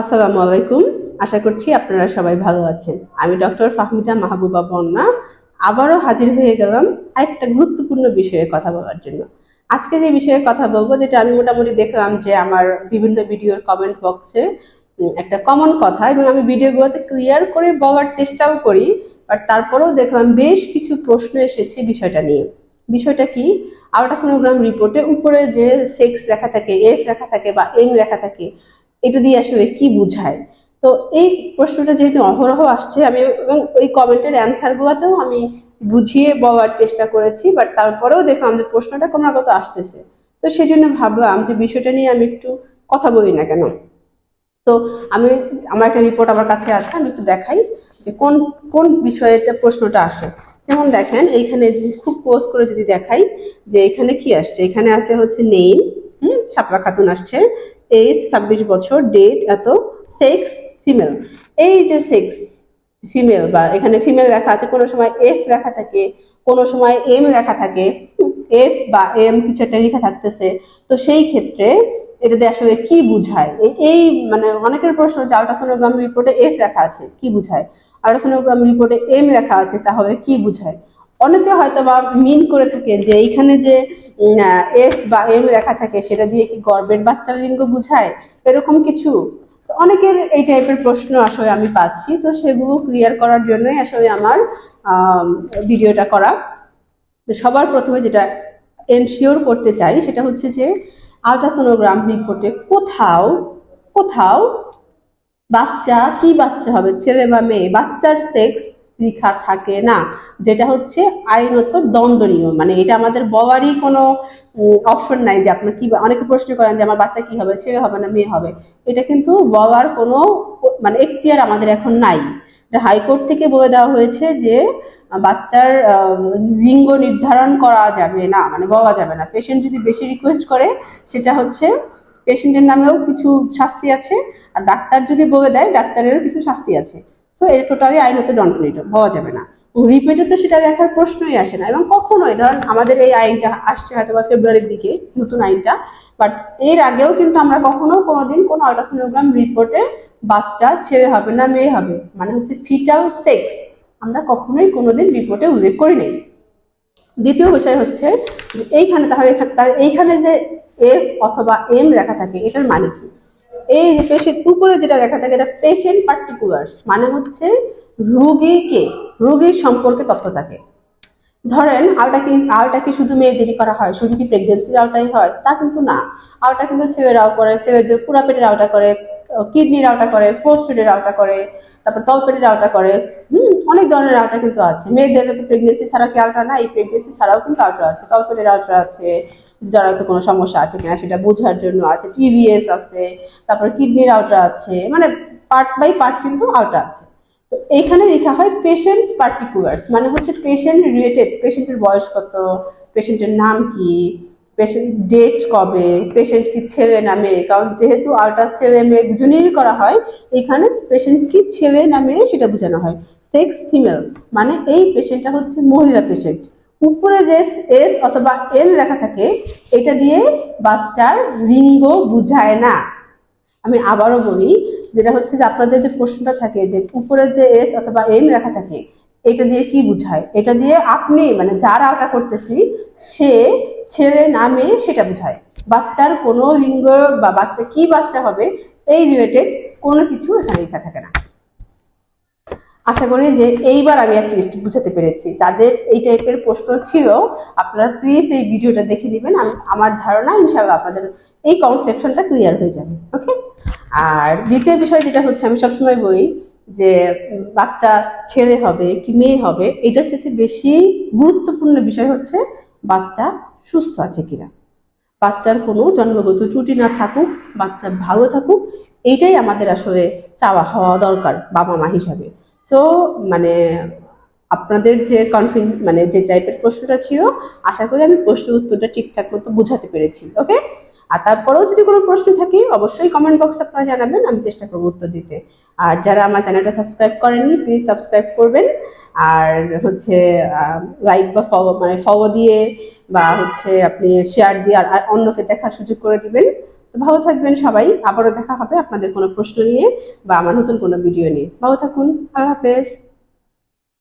আসসালামু আলাইকুম। আশা করছি আপনারা সবাই ভালো আছেন। আমি ডক্টর ফাহমিদা মাহবুবা বন্যা আবারও হাজির হয়ে গেলাম আরেকটা গুরুত্বপূর্ণ বিষয়ে কথা বলার জন্য। আজকে যে বিষয়ে কথা বলব, যেটা আমি মোটামুটি দেখলাম যে আমার বিভিন্ন ভিডিওর কমেন্ট বক্সে একটা কমন কথা এবং আমি ভিডিওগুলোতে ক্লিয়ার করে বলার চেষ্টাও করি বাট তারপরেও দেখলাম বেশ কিছু প্রশ্ন এসেছে বিষয়টা নিয়ে। বিষয়টা কি? আল্ট্রাসোনোগ্রাম রিপোর্টে উপরে যে সেক্স লেখা থাকে এফ লেখা থাকে বা এম লেখা থাকে এটা দিয়ে আসলে কি বুঝায়? তো এই প্রশ্নটা যেহেতু অহরহ আসছে, আমি এবং ওই কমেন্টের অ্যান্সারগুলোতেও আমি বুঝিয়ে বলার চেষ্টা করেছি, বাট তারপরেও দেখলাম যে প্রশ্নটা ক্রমাগত আসতেছে। তো সেই জন্য ভাবলাম যে বিষয়টা নিয়ে আমি একটু কথা বলি না কেন? তো আমি, আমার একটা রিপোর্ট আমার কাছে আছে, আমি একটু দেখাই যে কোন কোন বিষয়েটা প্রশ্নটা আসে। যেমন দেখেন, এইখানে খুব পোজ করে যদি দেখাই যে এখানে কি আসছে? এখানে আছে হচ্ছে নেম হুম শাপলা খাতুন আসছে। এজ ছাব্বিশ বছর ডেট এত সেক্স ফিমেল এই যে সেক্স ফিমেল বা এখানে ফিমেল লেখা আছে, কোনো সময় এফ লেখা থাকে, কোনো সময় এম লেখা থাকে এফ বা এম কিছু একটা লেখা থাকতেছে। তো সেই ক্ষেত্রে এটাতে আসলে কি বুঝায়? এই- এই মানে অনেকের প্রশ্ন যে আল্ট্রাসোনোগ্রাম রিপোর্টে এফ লেখা আছে, কি বুঝায়? আল্ট্রাসোনোগ্রাম রিপোর্টে এম লেখা আছে, তাহলে কি বুঝায়? অনেকে হয়তো বা মিন করে থাকে যে এইখানে যে এফ বা এম লেখা থাকে সেটা দিয়ে কি গর্বের বাচ্চার লিঙ্গ বুঝায়? এরকম কিছু? অনেকের এই টাইপের প্রশ্ন আসলে আমি পাচ্ছি। তো সেগুলো ক্লিয়ার করার জন্যই আসলে আমার ভিডিওটা করা। তো সবার প্রথমে যেটা এনশিওর করতে চাই সেটা হচ্ছে যে আল্ট্রাসোনোগ্রাম রিপোর্টে কোথাও কোথাও বাচ্চা কি বাচ্চা হবে? ছেলে বা মেয়ে? বাচ্চার সেক্স লেখা থাকে না। যেটা হচ্ছে আইনত দণ্ডনীয়। মানে এটা আমাদের বলারই কোনো অপশন নাই যে আপনার কি অনেকে প্রশ্ন করেন যে আমার বাচ্চা কি হবে, ছেলে হবে না, মেয়ে হবে। এটা কিন্তু বলার কোনো মানে এখতিয়ার আমাদের এখন নাই। হাইকোর্ট থেকে বলে দেওয়া হয়েছে যে বাচ্চার লিঙ্গ নির্ধারণ করা যাবে না মানে বলা যাবে না। পেশেন্ট যদি বেশি রিকোয়েস্ট করে, সেটা হচ্ছে পেশেন্টের নামেও কিছু শাস্তি আছে। আর ডাক্তার যদি বলে দেয়, ডাক্তারেরও কিছু শাস্তি আছে। সো এটা টোটালি আইনত দণ্ডনীয় বলা যাবে না। রিপিটে তো সেটা দেখার প্রশ্নই আসে না। এবং কখনোই, ধরেন আমাদের এই আইনটা আসছে হয়তো বা ফেব্রুয়ারির দিকে, নতুন আইনটা বাট এর আগেও কিন্তু আমরা কখনো কোনোদিন কোনো আল্ট্রাসোনোগ্রাম রিপোর্টে বাচ্চা, ছেলে হবে না মেয়ে হবে মানে হচ্ছে ফিটাল সেক্স আমরা কখনোই কোনোদিন রিপোর্টে উল্লেখ করি নাই। দ্বিতীয় বিষয় হচ্ছে এইখানে তাহলে এইখানে যে এফ অথবা এম লেখা থাকে, এটার মানে কি? এই যে পেশেন্ট উপরে যেটা লেখা থাকে, এটা পেশেন্ট পার্টিকুলার্স মানে হচ্ছে রুগীকে, রুগীর সম্পর্কে তথ্য থাকে। ধরেন আলটা কি আলটা কি শুধু মেয়েদেরই করা হয়, শুধু কি প্রেগনেন্সির আলটাই হয়? তা কিন্তু না। আওটা কিন্তু ছেলেরাও করে, ছেলেদের পুরা পেটের আলটা করে। কিডনির আলটা করে, প্রোস্টেটের আলটা করে, তারপর তলপেটের আলটা করে, হুম, অনেক ধরনের আলটা কিন্তু আছে। মেয়েদের তো প্রেগনেন্সি ছাড়া কি আলটা না এই প্রেগনেন্সি ছাড়াও কিন্তু আলট্রা আছে। তলপেটের আলট্রা আছে, যারা তো কোনো সমস্যা আছে কিনা সেটা বোঝার জন্য আছে টিভিএস আছে, তারপর কিডনির আলট্রা আছে মানে পার্ট বাই পার্ট কিন্তু আলট্রা আছে। তো এইখানে লেখা হয় পেশেন্টস পার্টিকুলার্স মানে হচ্ছে পেশেন্ট রিলেটেড পেশেন্টের বয়স কত পেশেন্টের নাম কি পেশেন্ট ডেট কবে? পেশেন্ট কি ছেলে না মেয়ে? কারণ যেহেতু আল্ট্রা ছেলে মেয়ে দুজনেরই করা হয়, এখানে পেশেন্ট কি ছেলে না মেয়ে সেটা বোঝানো হয়। সেক্স ফিমেল মানে এই পেশেন্টটা হচ্ছে মহিলা পেশেন্ট উপরে যে এস অথবা এল লেখা থাকে, এটা দিয়ে বাচ্চার লিঙ্গ বুঝায় না। আমি আবারও বলি, যেটা হচ্ছে যে আপনাদের যে প্রশ্নটা থাকে যে উপরে যে এস অথবা এম লেখা থাকে এটা দিয়ে কি বুঝায়? এটা দিয়ে আপনি মানে যার আওটা করতেছি, সে ছেলে না মেয়ে সেটা বুঝায়। বাচ্চার কোনো লিঙ্গ বা বাচ্চা কি বাচ্চা হবে, এই রিলেটেড কোনো কিছু এখানে লেখা থাকে না। আশা করি যে এইবার আমি অ্যাটলিস্ট বুঝাতে পেরেছি। যাদের এই টাইপের প্রশ্ন ছিল, আপনারা প্লিজ এই ভিডিওটা দেখে নেবেন। আমার ধারণা ইনশাল্লাহ আপনাদের এই কনসেপশনটা ক্লিয়ার হয়ে যাবে ওকে আর দ্বিতীয় বিষয় যেটা হচ্ছে, আমি সবসময় বলি যে, বাচ্চা ছেলে হবে কি মেয়ে হবে, এটার চেয়ে বেশি গুরুত্বপূর্ণ বিষয় হচ্ছে বাচ্চা সুস্থ আছে কিনা। বাচ্চার কোনো জন্মগত ত্রুটি না থাকুক, বাচ্চা ভালো থাকুক এইটাই আমাদের আসলে চাওয়া হওয়া দরকার বাবা মা হিসাবে। সো মানে আপনাদের যে কনফিন মানে যে টাইপের প্রশ্নটা ছিল, আশা করি আমি প্রশ্নের উত্তরটা ঠিকঠাক মতো বোঝাতে পেরেছি ওকে আর তারপরেও যদি কোনো প্রশ্ন থাকে, অবশ্যই কমেন্ট বক্সে আপনারা জানাবেন, আমি চেষ্টা করব উত্তর দিতে। আর যারা আমার চ্যানেলটা সাবস্ক্রাইব করেননি প্লিজ সাবস্ক্রাইব করবেন। আর হচ্ছে লাইক বা ফলো মানে ফলো দিয়ে বা হচ্ছে আপনি শেয়ার দিয়ে আর অন্যকে দেখার সুযোগ করে দিবেন। তো ভালো থাকবেন সবাই, আবারও দেখা হবে আপনাদের কোনো প্রশ্ন নিয়ে বা আমার নতুন কোনো ভিডিও নিয়ে। ভালো থাকুন, আল্লাহ হাফেজ।